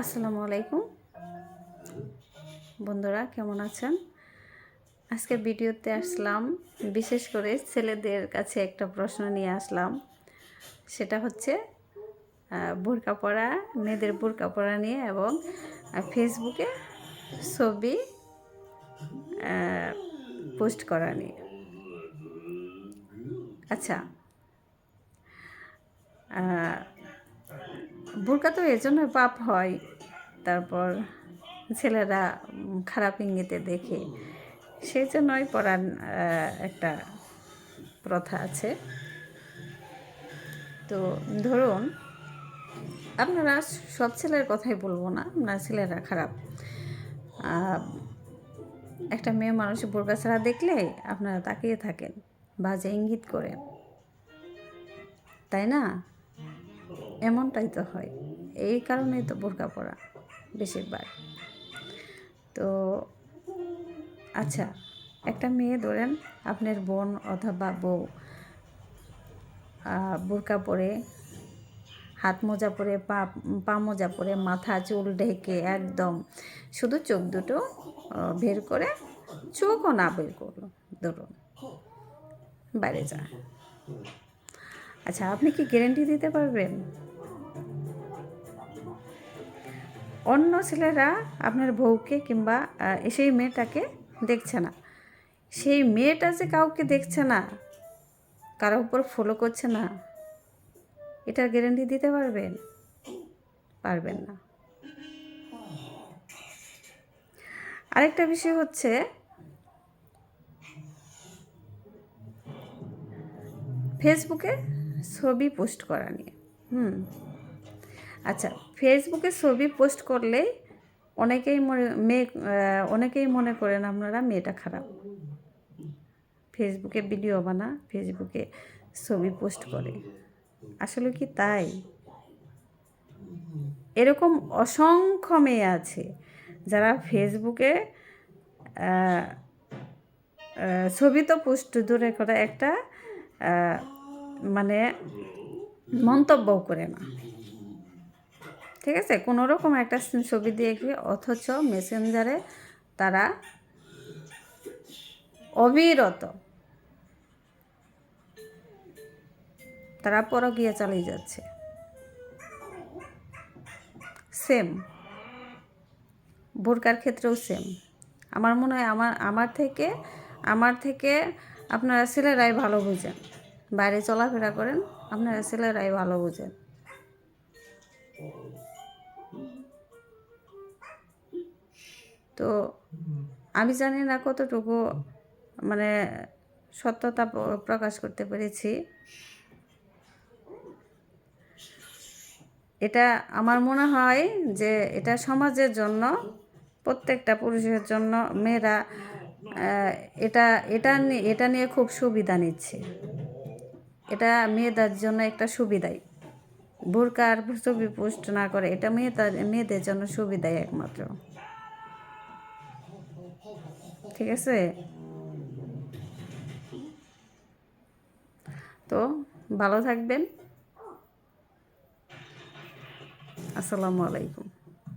আসসালামু আলাইকুম। বন্ধুরা, কেমন আছেন? আজকে ভিডিওতে আসলাম, বিশেষ করে ছেলেদের কাছে একটা প্রশ্ন নিয়ে আসলাম। সেটা হচ্ছে বোরকা পরা, মেয়েদের বোরকা পরা নিয়ে এবং ফেসবুকে ছবি পোস্ট করা নিয়ে। আচ্ছা বোরকা তো এর জন্য পাপ হয়। তারপর ছেলেরা খারাপ ইঙ্গিতে দেখে। সেই জন্যই পড়ার একটা প্রথা আছে। তো ধরুন, আপনারা সব ছেলের কথাই বলব না, আপনার ছেলেরা খারাপ। একটা মেয়ে মানুষ বোরকা ছাড়া দেখলে আপনারা তাকিয়ে থাকেন, বাজে ইঙ্গিত করেন। তাই না? এমনটাই তো হয়। এই কারণেই তো বোরকা পরা বেশিরভাগ। তো আচ্ছা একটা মেয়ে ধরেন আপনার বোন অথবা বউ বোরকা পরে, হাত মোজা পরে, পা পা মোজা পরে, মাথা, চুল ঢেকে একদম শুধু চোখ দুটো বের করে চোখও না বের করল, ধরুন। বাইরে যা। আচ্ছা আপনি কি গ্যারেন্টি দিতে পারবেন? অন্য ছেলেরা আপনার বউকে কিংবা সেই মেয়েটাকে দেখছে না। সেই মেয়েটা যে কাউকে দেখছে না, কারও উপর ফলো করছে না, এটার গ্যারেন্টি দিতে পারবেন? পারবেন না। আরেকটা বিষয় হচ্ছে ফেসবুকে ছবি পোস্ট করা নিয়ে। হুম। আচ্ছা ফেসবুকে ছবি পোস্ট করলে অনেকেই মনে, মেয়ে অনেকেই মনে করেন আপনারা মেয়েটা খারাপ। ফেসবুকে ভিডিও বানা ফেসবুকে ছবি পোস্ট করে। আসলে কি তাই? এরকম অসংখ্য মেয়ে আছে যারা ফেসবুকে ছবি তো পোস্ট দূরে করে একটা মানে মন্তব্য করে না। ঠিক আছে? কোনো রকম একটা ছবি দিয়ে কি অথচ মেসেঞ্জারে তারা অবিরত তারা পরকীয়া চালিয়ে যাচ্ছে। সেম বোরকার ক্ষেত্রেও সেম আমার মনে হয় আমার আমার থেকে আমার থেকে আপনারা ছেলেরাই ভালো বুঝেন। বাইরে চলাফেরা করেন, আপনারা ছেলেরাই ভালো বুঝেন। তো আমি জানি না কতটুকু মানে সত্যতা প্রকাশ করতে পেরেছি। এটা আমার মনে হয় যে এটা সমাজের জন্য, প্রত্যেকটা পুরুষের জন্য মেয়েরা এটা এটা এটা নিয়ে খুব সুবিধা নিচ্ছে। এটা মেয়েদের জন্য একটা সুবিধাই। বোরকার ছবি পোস্ট না করে এটা মেয়েদের মেয়েদের জন্য সুবিধাই একমাত্র। ঠিক আছে? তো ভালো থাকবেন। আসসালামু আলাইকুম।